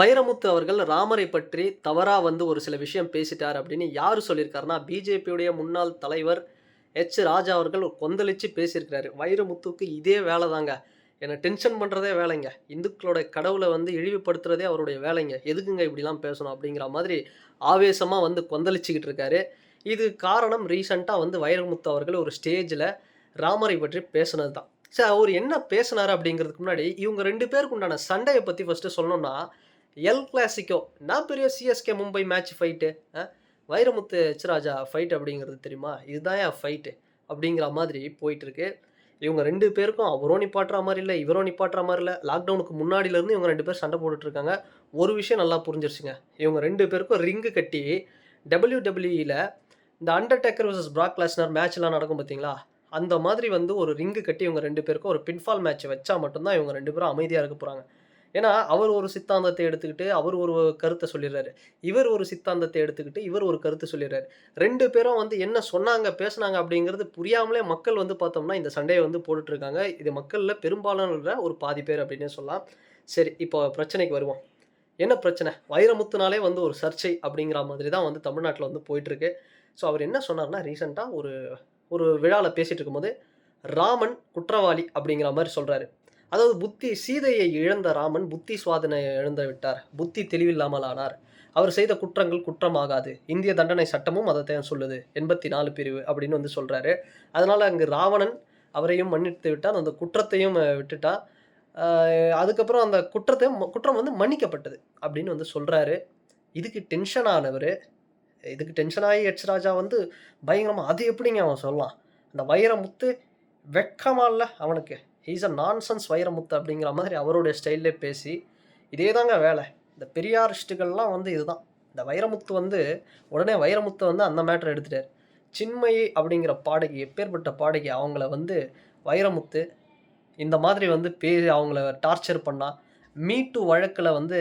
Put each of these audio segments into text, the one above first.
வைரமுத்து அவர்கள் ராமரை பற்றி தவறாக வந்து ஒரு சில விஷயம் பேசிட்டார் அப்படின்னு யார் சொல்லியிருக்காருன்னா பிஜேபியுடைய முன்னாள் தலைவர் எச். ராஜா அவர்கள் கொந்தளிச்சு பேசியிருக்கிறாரு. வைரமுத்துக்கு இதே வேலை தாங்க என்னை டென்ஷன் பண்ணுறதே வேலைங்க. இந்துக்களோட கடவுளை வந்து இழிவுபடுத்துறதே அவருடைய வேலைங்க. எதுக்குங்க இப்படிலாம் பேசணும் அப்படிங்கிற மாதிரி ஆவேசமாக வந்து கொந்தளிச்சுக்கிட்டு இருக்காரு. இது காரணம் ரீசண்டாக வந்து வைரமுத்து அவர்கள் ஒரு ஸ்டேஜில் ராமரை பற்றி பேசுனது தான் சார் அவர் என்ன பேசினார் அப்படிங்கிறதுக்கு முன்னாடி இவங்க ரெண்டு பேருக்கு உண்டான சண்டையை பற்றி ஃபஸ்ட்டு சொல்லணும்னா எல் கிளாசிக்கோ நான் பெரிய CSK Mumbai match fight Vairamuthu H Raja fight அப்படிங்கிறது தெரியுமா? இதுதான் என் ஃபைட்டு அப்படிங்கிற மாதிரி போயிட்டுருக்கு. இவங்க ரெண்டு பேருக்கும் அவரும் நிப்பாட்டுற மாதிரி இல்லை இவரும் நிப்பாட்டுற மாதிரி இல்லை. லாக்டவுனுக்கு முன்னாடியிலேருந்து இவங்க ரெண்டு பேர் சண்டை போட்டுட்ருக்காங்க ஒரு விஷயம் நல்லா புரிஞ்சிருச்சுங்க. இவங்க ரெண்டு பேருக்கும் ரிங்கு கட்டி டபிள்யூ டபிள்யூஇயில் இந்த அண்டர்டேக்கர் வர்சஸ் பிராக் கிளாஸ்னர் மேட்ச்லாம் நடக்கும் பார்த்தீங்களா அந்த மாதிரி வந்து ஒரு ரிங்கு கட்டி இவங்க ரெண்டு பேருக்கும் ஒரு பின்ஃபால் மேட்ச் வச்சா மட்டும்தான் இவங்க ரெண்டு பேரும் அமைதியாக இருக்க போகிறாங்க ஏன்னா அவர் ஒரு சித்தாந்தத்தை எடுத்துக்கிட்டு அவர் ஒரு கருத்தை சொல்லிடுறாரு. இவர் ஒரு சித்தாந்தத்தை எடுத்துக்கிட்டு இவர் ஒரு கருத்தை சொல்லிடுறாரு. ரெண்டு பேரும் வந்து என்ன சொன்னாங்க பேசினாங்க அப்படிங்கிறது புரியாமலே மக்கள் வந்து பார்த்தோம்னா இந்த சண்டையை வந்து போட்டுட்ருக்காங்க. இது மக்களில் பெரும்பாலான ஒரு பாதி பேர் அப்படின்னே சொல்லலாம். சரி இப்போ பிரச்சனைக்கு வருவோம். என்ன பிரச்சனை? வைரமுத்துனாலே வந்து ஒரு சர்ச்சை அப்படிங்கிற மாதிரி தான் வந்து தமிழ்நாட்டில் வந்து போயிட்டுருக்கு ஸோ அவர் என்ன சொன்னார்னா ரீசெண்டாக ஒரு ஒரு விழாவில் பேசிகிட்டு இருக்கும்போது ராமன் குற்றவாளி அப்படிங்கிற மாதிரி சொல்கிறாரு அதாவது புத்தி சீதையை இழந்த ராமன் புத்தி சுவாதனை இழந்து விட்டார். புத்தி தெளிவில்லாமல் ஆனார். அவர் செய்த குற்றங்கள் குற்றமாகாது. இந்திய தண்டனை சட்டமும் அதை தான் சொல்லுது. எண்பத்தி நாலு பிரிவு அப்படின்னு வந்து சொல்கிறாரு அதனால் அங்கு ராவணன் அவரையும் மன்னித்து விட்டால் அந்த குற்றத்தையும் அஹ், விட்டுட்டா. அதுக்கப்புறம் அந்த குற்றத்தை குற்றம் வந்து மன்னிக்கப்பட்டது அப்படின்னு வந்து சொல்கிறாரு இதுக்கு டென்ஷன் ஆனவர் இதுக்கு டென்ஷன் ஆகி எச் ராஜா வந்து பயங்கரமாக அது எப்படிங்க அவன் சொல்லலாம்? அந்த வைரமுத்து வெக்கமாக இல்லை அவனுக்கு? ஹீஸ் அ நான்சன்ஸ் வைரமுத்து அப்படிங்கிற மாதிரி அவருடைய ஸ்டைல்லே பேசி இதே தாங்க வேலை. இந்த பெரியாரிஸ்ட்டுகள்லாம் வந்து இதுதான். இந்த வைரமுத்து வந்து உடனே வைரமுத்து வந்து அந்த மேட்ரு எடுத்துட்டார். சின்மயி அப்படிங்கிற பாடகி எப்பேற்பட்ட பாடகி அவங்கள வந்து வைரமுத்து இந்த மாதிரி வந்து பே அவங்கள டார்ச்சர் பண்ணால் மீட்டு வழக்கில் வந்து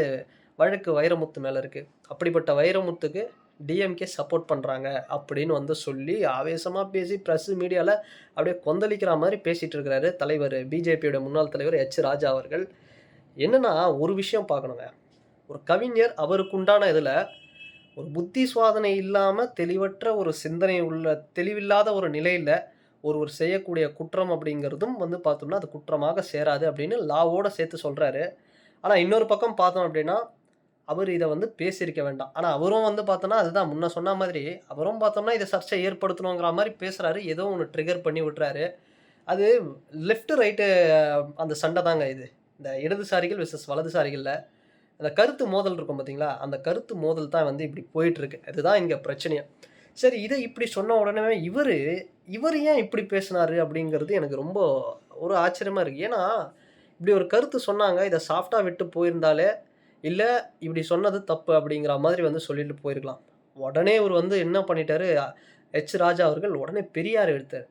வழக்கு வைரமுத்து மேலே இருக்குது அப்படிப்பட்ட வைரமுத்துக்கு டிஎம்கே சப்போர்ட் பண்ணுறாங்க அப்படின்னு வந்து சொல்லி ஆவேசமாக பேசி ப்ரெஸ் மீடியாவில் அப்படியே கொந்தளிக்கிற மாதிரி பேசிகிட்டு இருக்கிறாரு தலைவர் பிஜேபியோட முன்னாள் தலைவர் எச் ராஜா அவர்கள். என்னன்னா ஒரு விஷயம் பார்க்கணுங்க. ஒரு கவிஞர் அவருக்கு உண்டான இதில் ஒரு புத்தி சுவாதனை இல்லாமல் தெளிவற்ற ஒரு சிந்தனை உள்ள தெளிவில்லாத ஒரு நிலையில் ஒருவர் செய்யக்கூடிய குற்றம் அப்படிங்கிறதும் வந்து பார்த்தோம்னா அது குற்றமாக சேராது அப்படின்னு லாவோட சேர்த்து சொல்கிறாரு ஆனால் இன்னொரு பக்கம் பார்த்தோம் அப்படின்னா அவர் இதை வந்து பேசியிருக்க வேண்டாம். ஆனால் அவரும் வந்து பார்த்தோன்னா அதுதான். முன்ன சொன்ன மாதிரி அவரும் பார்த்தோம்னா இதை சர்ச்சை ஏற்படுத்தணுங்கிற மாதிரி பேசுகிறாரு ஏதோ ஒன்று ட்ரிகர் பண்ணி விட்டுறாரு. அது லெஃப்ட் ரைட்டு அந்த சண்டை தாங்க இது. இந்த இடதுசாரிகள் விசஸ் வலதுசாரிகளில் அந்த கருத்து மோதல் இருக்கும் பார்த்தீங்களா அந்த கருத்து மோதல் தான் வந்து இப்படி போயிட்டுருக்கு. அதுதான் இதுதான் இங்கே பிரச்சனையா. சரி இதை இப்படி சொன்ன உடனே இவர் இவர் ஏன் இப்படி பேசினார் அப்படிங்கிறது எனக்கு ரொம்ப ஒரு ஆச்சரியமாக இருக்குது ஏன்னா இப்படி ஒரு கருத்து சொன்னாங்க. இதை சாஃப்டாக விட்டு போயிருந்தாலே இல்லை இப்படி சொன்னது தப்பு அப்படிங்கிற மாதிரி வந்து சொல்லிட்டு போயிருக்கலாம். உடனே இவர் வந்து என்ன பண்ணிட்டாரு? ஹெச் ராஜா அவர்கள் உடனே பெரியார் எடுத்தார்.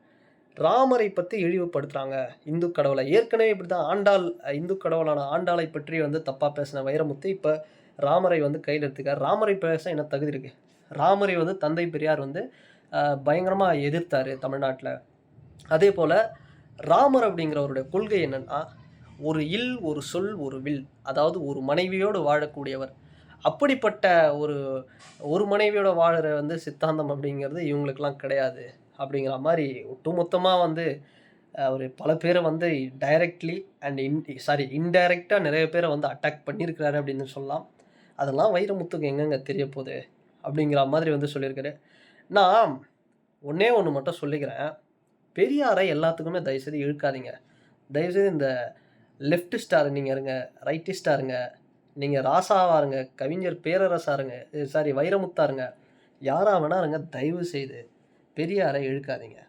ராமரை பற்றி இழிவுபடுத்துகிறாங்க இந்து கடவுளை. ஏற்கனவே இப்படி தான் ஆண்டாள் இந்து கடவுளான ஆண்டாளை பற்றி வந்து தப்பாக பேசின வைரமுத்து இப்போ ராமரை வந்து கையில் எடுத்துக்கார். ராமரை பேச என்ன தகுதி இருக்குது ராமரை வந்து தந்தை பெரியார் வந்து பயங்கரமாக எதிர்த்தார் தமிழ்நாட்டில். அதே போல் ராமர் அப்படிங்கிறவருடைய கொள்கை என்னென்னா ஒரு இல் ஒரு சொல் ஒரு வில். அதாவது ஒரு மனைவியோடு வாழக்கூடியவர். அப்படிப்பட்ட ஒரு ஒரு மனைவியோட வாழ்கிற வந்து சித்தாந்தம் அப்படிங்கிறது இவங்களுக்கெல்லாம் கிடையாது. அப்படிங்கிற மாதிரி ஒட்டுமொத்தமாக வந்து அவர் பல பேரை வந்து டைரக்ட்லி அண்ட் இன் சாரி இன்டைரக்டாக நிறைய பேரை வந்து அட்டாக் பண்ணியிருக்கிறாரு அப்படின்னு சொல்லலாம். அதெல்லாம் வைரமுத்துக்கு எங்கெங்க தெரிய போகுது? அப்படிங்கிற மாதிரி வந்து சொல்லியிருக்காரு. நான் ஒன்றே ஒன்று மட்டும் சொல்லிக்கிறேன். பெரியாரை எல்லாத்துக்குமே தயவுசெய்து இழுக்காதீங்க. தயவுசெய்து இந்த லெஃப்டிஸ்டாக நீங்கள் இருங்க ரைட்டிஸ்டாக இருங்க. நீங்கள் ராசாவாக இருங்க கவிஞர் பேரரசாக இருங்க சாரி வைரமுத்தா இருங்க. யாராக வேணா இருங்க தயவு செய்து பெரியாரை இழுக்காதீங்க.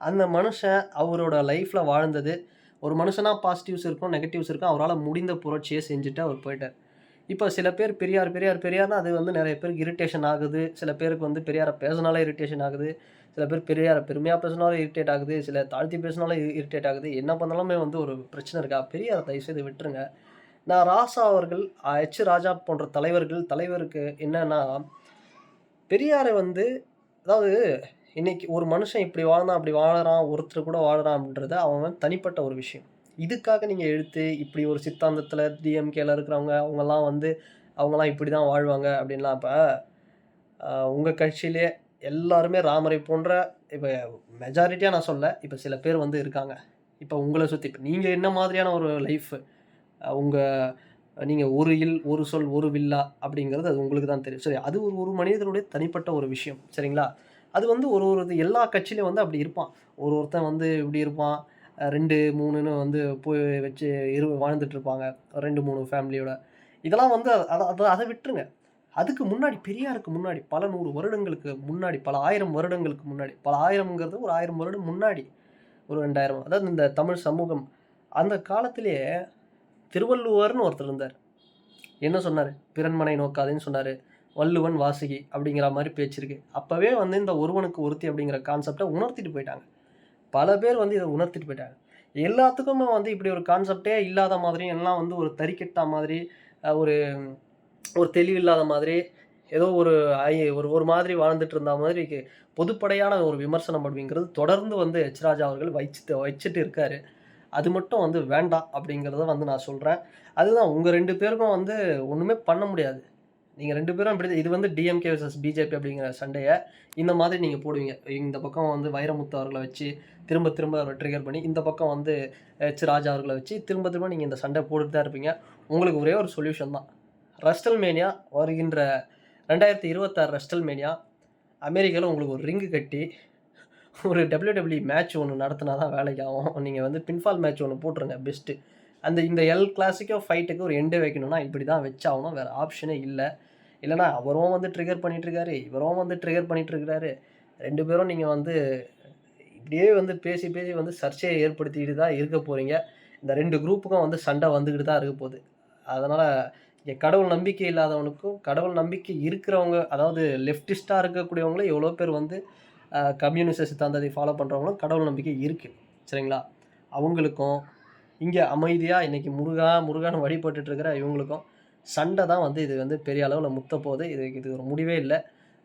அந்த மனுஷன் அவரோட லைஃப்பில் வாழ்ந்தது. ஒரு மனுஷனாக பாசிட்டிவ்ஸ் இருக்கும் நெகட்டிவ்ஸ் இருக்கும் அவரால் முடிந்த புரட்சியை செஞ்சுட்டு அவர் போயிட்டார். இப்போ சில பேர் பெரியார் பெரியார் பெரியார்னா அது வந்து நிறைய பேருக்கு இரிட்டேஷன் ஆகுது. சில பேருக்கு வந்து பெரியாரை பேசினாலே இரிட்டேஷன் ஆகுது. சில பேர் பெரியாரை பெருமையாக பேசினாலும் இரிட்டேட் ஆகுது சில தாழ்த்தி பேசினாலும் இரிட்டேட் ஆகுது. என்ன பண்ணாலுமே வந்து ஒரு பிரச்சனை இருக்கா? பெரியாரை தயவுசெய்து விட்டுருங்க. நான் ராசா அவர்கள் எச். ராஜா போன்ற தலைவர்கள் தலைவருக்கு என்னன்னா பெரியாரை வந்து அதாவது இன்னைக்கு ஒரு மனுஷன் இப்படி வாழ்ந்தான் அப்படி வாழறான் ஒருத்தர் கூட வாழறான் அப்படின்றது அவன் தனிப்பட்ட ஒரு விஷயம். இதுக்காக நீங்கள் எடுத்து இப்படி ஒரு சித்தாந்தத்தில் டிஎம்கேல இருக்கிறவங்க அவங்கெல்லாம் வந்து அவங்கெல்லாம் இப்படி தான் வாழ்வாங்க அப்படின்லாம் இப்போ உங்கள் கட்சியிலே எல்லாருமே ராமரை போன்ற இப்போ மெஜாரிட்டியாக நான் சொல்ல இப்போ சில பேர் வந்து இருக்காங்க. இப்போ உங்களை சுற்றி இப்போ நீங்கள் என்ன மாதிரியான ஒரு லைஃப் உங்கள் நீங்கள் ஒரு இல் ஒரு சொல் ஒரு வில்லா அப்படிங்கிறது அது உங்களுக்கு தான் தெரியும். சரி அது ஒரு ஒரு மனிதனுடைய தனிப்பட்ட ஒரு விஷயம் சரிங்களா? அது வந்து ஒரு ஒரு இது எல்லா கட்சியிலையும் வந்து அப்படி இருப்பான். ஒரு ஒருத்தன் வந்து இப்படி இருப்பான் ரெண்டு மூணுன்னு வந்து போய் வச்சு இரு வாழ்ந்துட்டு இருப்பாங்க. ரெண்டு மூணு ஃபேமிலியோட இதெல்லாம் வந்து அதை அதை அதை விட்டுருங்க. அதுக்கு முன்னாடி பெரியாருக்கு முன்னாடி பல நூறு வருடங்களுக்கு முன்னாடி பல ஆயிரம் வருடங்களுக்கு முன்னாடி பல ஆயிரம்ங்கிறது ஒரு ஆயிரம் வருடம் முன்னாடி ஒரு ரெண்டாயிரம் அதாவது இந்த தமிழ் சமூகம் அந்த காலத்திலே திருவள்ளுவர்னு ஒருத்தர் இருந்தார். என்ன சொன்னார்? பிறன்மனை நோக்காதுன்னு சொன்னார். வள்ளுவன் வாசுகி அப்படிங்கிற மாதிரி பேச்சிருக்கு அப்போவே வந்து இந்த ஒருவனுக்கு ஒருத்தி அப்படிங்கிற கான்செப்டை உணர்த்திட்டு போயிட்டாங்க. பல பேர் வந்து இதை உணர்த்திட்டு போயிட்டாங்க. எல்லாத்துக்குமே வந்து இப்படி ஒரு கான்செப்டே இல்லாத மாதிரியும் எல்லாம் வந்து ஒரு தறிக்கெட்டா மாதிரி ஒரு ஒரு தெளிவில்லாத மாதிரி ஏதோ ஒரு ஐ ஒரு ஒரு மாதிரி வாழ்ந்துட்டு இருந்த மாதிரி பொதுப்படையான ஒரு விமர்சனம் அப்படிங்கிறது தொடர்ந்து வந்து ஹெச் ராஜா அவர்கள் வச்சுட்டு வச்சுட்டு இருக்காரு. அது மட்டும் வந்து வேண்டாம் அப்படிங்கிறத வந்து நான் சொல்கிறேன் அதுதான் உங்கள் ரெண்டு பேருக்கும் வந்து ஒன்றுமே பண்ண முடியாது. நீங்கள் ரெண்டு பேரும் இப்படி இது வந்து டிஎம்கே vs பிஜேபி அப்படிங்கிற சண்டையை இந்த மாதிரி நீங்கள் போடுவீங்க. இந்த பக்கம் வந்து வைரமுத்து அவர்களை வச்சு திரும்ப திரும்ப அவரை ட்ரிகர் பண்ணி இந்த பக்கம் வந்து ஹெச் ராஜா அவர்களை வச்சு திரும்ப திரும்ப நீங்கள் இந்த சண்டை போட்டுட்டு தான் இருப்பீங்க. உங்களுக்கு ஒரே ஒரு சொல்யூஷன் தான். ரஸ்டல் மேனியா வருகின்ற ரெண்டாயிரத்தி இருபத்தாறு ரஸ்டல் மேனியா அமெரிக்காவில் உங்களுக்கு ஒரு ரிங்கு கட்டி ஒரு டபிள்யூடபிள்யூ மேட்ச் ஒன்று நடத்தினா தான் வேலைக்கு ஆகும். நீங்கள் வந்து பின்ஃபால் மேட்ச் ஒன்று போட்டுருங்க பெஸ்ட்டு அந்த இந்த எல் கிளாசிக்கோ ஃபைட்டுக்கு ஒரு எண்டு வைக்கணும்னா இப்படி தான் வச்சாகணும். வேறு ஆப்ஷனே இல்லை. இல்லைனா அவரும் வந்து ட்ரிகர் பண்ணிகிட்ருக்காரு இவரும் வந்து ட்ரிகர் பண்ணிகிட்ருக்கிறாரு ரெண்டு பேரும் நீங்கள் வந்து இப்படியே வந்து பேசி பேசி வந்து சர்ச்சையை ஏற்படுத்திக்கிட்டு தான் இருக்க போகிறீங்க இந்த ரெண்டு குரூப்புக்கும் வந்து சண்டை வந்துக்கிட்டு தான் இருக்க போகுது. அதனால் கடவுள் நம்பிக்கை இல்லாதவனுக்கும் கடவுள் நம்பிக்கை இருக்கிறவங்க அதாவது லெஃப்டிஸ்ட்டாக இருக்கக்கூடியவங்களும் எவ்வளோ பேர் வந்து கம்யூனிஸ்ட சித்தாந்தத்தை ஃபாலோ பண்ணுறவங்களும் கடவுள் நம்பிக்கை இருக்குது சரிங்களா? அவங்களுக்கும் இங்கே அமைதியாக இன்றைக்கி முருகா முருகான்னு வழிபட்டுட்டு இருக்கிற இவங்களுக்கும் சண்டை தான் வந்து இது வந்து பெரிய அளவில் முத்த போகுது இது இது ஒரு முடிவே இல்லை.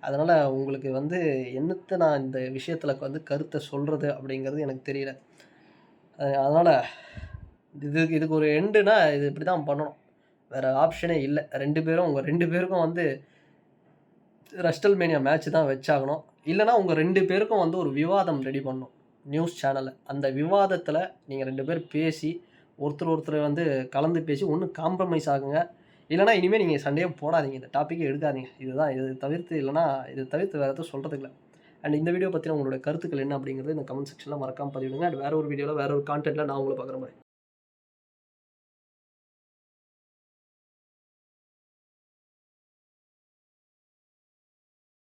அதனால் உங்களுக்கு வந்து என்னத்தை நான் இந்த விஷயத்தில் வந்து கருத்தை சொல்கிறது அப்படிங்கிறது எனக்கு தெரியல. அதனால் இது இதுக்கு ஒரு எண்டுனா இது இப்படி தான் பண்ணணும். வேறு ஆப்ஷனே இல்லை. ரெண்டு பேரும் உங்கள் ரெண்டு பேருக்கும் வந்து ரஸ்டல் மேனியா மேட்ச் தான் வச்சாகணும். இல்லைனா உங்கள் ரெண்டு பேருக்கும் வந்து ஒரு விவாதம் ரெடி பண்ணும் நியூஸ் சேனலில் அந்த விவாதத்தில் நீங்கள் ரெண்டு பேர் பேசி ஒருத்தர் ஒருத்தர் வந்து கலந்து பேசி ஒன்று காம்ப்ரமைஸ் ஆகுங்க. இல்லைனா இனிமேல் நீங்கள் சண்டையே போடாதீங்க. இந்த டாப்பிக்கே எடுக்காதீங்க. இதுதான் இது தவிர்த்து இல்லைனா இது தவிர்த்து வேறு எதுவும் சொல்கிறதுக்கு இல்லை அண்ட் இந்த வீடியோ பற்றின உங்களோட கருத்துக்கள் என்ன அப்படிங்கிறது இந்த கமெண்ட் செக்ஷனில் மறக்காம பதிவிடுங்க. அண்ட் வேறு ஒரு வீடியோவில் வேறு ஒரு கான்டென்ட்டில் நான் உங்களை பார்க்குற மாதிரி.